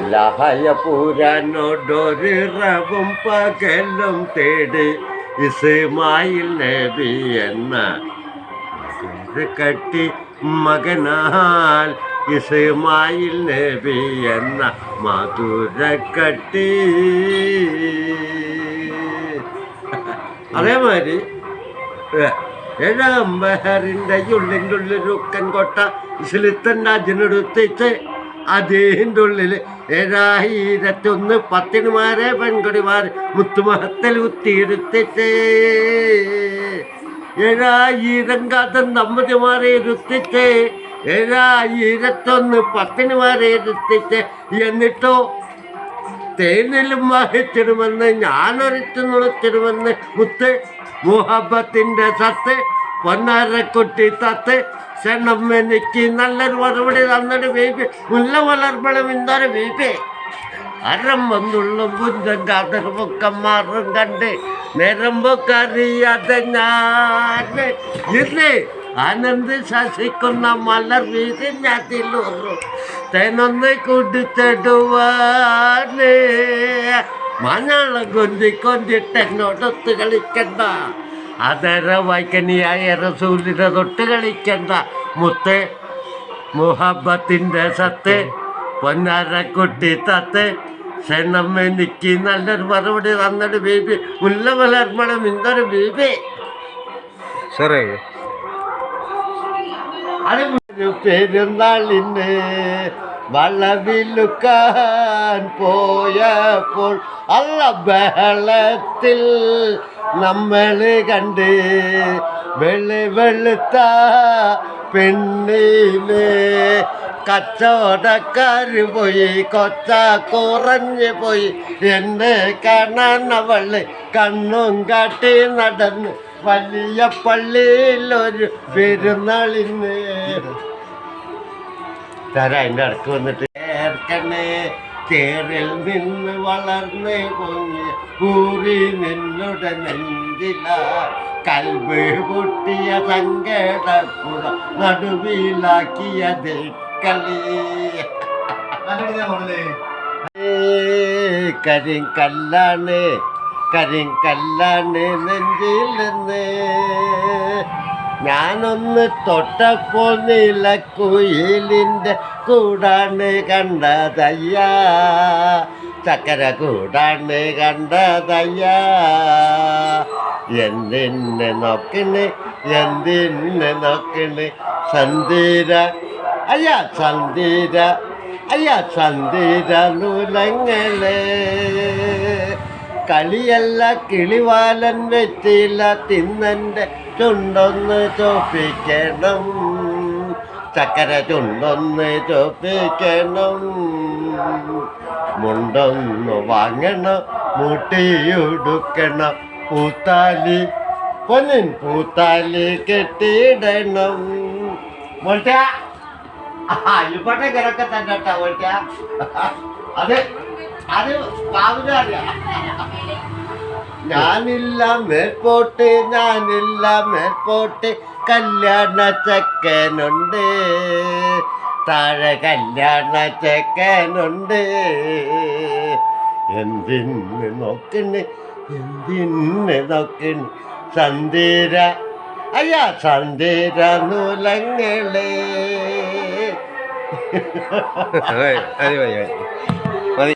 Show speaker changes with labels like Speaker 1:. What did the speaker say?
Speaker 1: ഇലാഹയ പൂരാനോടൊരു റവും പകലും തേടി ഇസ്മായിൽ നബി എന്ന കട്ടി മകനാൽ ഇസ്മായിൽ നബി എന്ന മധുര കട്ടി. അതേമാതിരി ബഹറിന്റെ ഉള്ളിന്റെ ഉള്ളിൽ റുക്കൻ കൊട്ട ഇസ്ലിത്തന്റെ അജിനെടുത്തിട്ട് അതിന്റെ ഉള്ളിൽ ഏഴായിരത്തൊന്ന് പത്തിനുമാരെ പെൺകുടിമാർ മുത്തുമഹത്തിൽ കുത്തിയിരുത്തിട്ട് ഏഴായിരം കാതം ദമ്പതിമാരെ ഇരുത്തിട്ട്. ഏഴായിരത്തൊന്ന് പത്തിനുമാരെ ഇരുത്തിട്ട്. എന്നിട്ടോ തേനിലും വഹിച്ചിടുമെന്ന് ഞാനൊരിച്ചു നുളച്ചിടുമെന്ന് മുത്ത് മുഹബത്തിന്റെ സത്ത് പൊന്നാരക്കുട്ടി തത്ത് എനിക്ക് നല്ലൊരു മറുപടി തന്നിട്ട് ബേബി. മുല്ല വളർപ്പണം ഇന്നൊരു ബേബി. അരം വന്നുള്ള കുഞ്ചം കാതൊരു മാറും കണ്ട് നിരമ്പൊക്കറിയാതെ ഞാൻ ആനന്ദ് ശാസിക്കുന്ന മലർ വീതി ഞാത്തിലൂറും തേനൊന്ന് കുടിച്ചിടുവാനേ. മഞ്ഞാളം കൊന്തി കൊന്തിട്ട് എന്നോടൊത്ത് കളിക്കണ്ട. അതര വൈക്കനിയായ റസൂലിനെ തൊട്ട് കളിക്കണ്ട മുത്ത്. മുഹബത്തിന്റെ സത്ത്. പൊന്നാരക്കുട്ടി തത്ത്. ക്ഷണം എനിക്ക് നല്ലൊരു മറുപടി തന്നൊരു ബേബി. മുല്ല മലർമ്മണം ഇന്നൊരു ബേബി.
Speaker 2: സാറേ.
Speaker 1: അത് പെരുന്നാളിന് വളവിലുക്കാൻ പോയപ്പോൾ അല്ല ബഹളത്തിൽ നമ്മൾ കണ്ട് വെളി വെളുത്ത പെണ്ണിന് കച്ചവടക്കാര് പോയി കൊച്ച കുറഞ്ഞു പോയി. എന്നെ കാണാൻ അവൾ കണ്ണും കാട്ടി നടന്ന് വലിയ പള്ളിയിൽ ഒരു പെരുന്നാളിന് തരാ എന്റെ ഇടയ്ക്ക് വന്നിട്ട് ചേർക്കണേ ചേറിൽ നിന്ന് വളർന്ന് പൊങ്ങി ഊറി നിന്നുടെ നെഞ്ചില കൽബ് പൊട്ടിയ സങ്കടപ്പുറ നടുവിലാക്കിയ കളി കരിങ്കല്ലാണ് കരിങ്കല്ലാണ് നെഞ്ചിൽ നിന്ന് ഞാനൊന്ന് തൊട്ടപ്പോൾ നീലക്കുയിലിന്റെ കൂടാണ് കണ്ടതയ്യാ. ചക്കര കൂടാണ് കണ്ടതയ്യാ. എന്തിനെ നോക്കണ് എന്തിനെ നോക്കണ്? സന്ധിര അയ്യ സന്ധിര അയ്യ സന്ധിര നൂലങ്ങളെ. കളിയല്ല കിളിവാലൻ വെച്ചില്ല തിന്നന്റെ ചുണ്ടൊന്ന് ചോപ്പിക്കണം. ചക്കര ചുണ്ടൊന്ന് ചോപ്പിക്കണം. മുണ്ടൊന്ന് വാങ്ങണം മുട്ടിയുടുക്കണം. പൂത്താലി പൊന്നിൻ പൂത്താലി കെട്ടിയിടണം. മോട്ട ഇപ്പോട്ടെ കിടക്കെ തന്നെ കേട്ടോ മോട്ട അത്. ഞാനില്ല മേൽപോട്ട് ഞാനില്ല മേൽപോട്ട്. കല്യാണ ചെക്കനുണ്ട്. താഴെ കല്യാണ ചെക്കനുണ്ട്. എന്തിന് നോക്കണ് എന്തിന് നോക്കണ് സന്ധ്യര അയ്യ സന്ധ്യര നൂലങ്ങളേ.
Speaker 2: അതെ അതെ.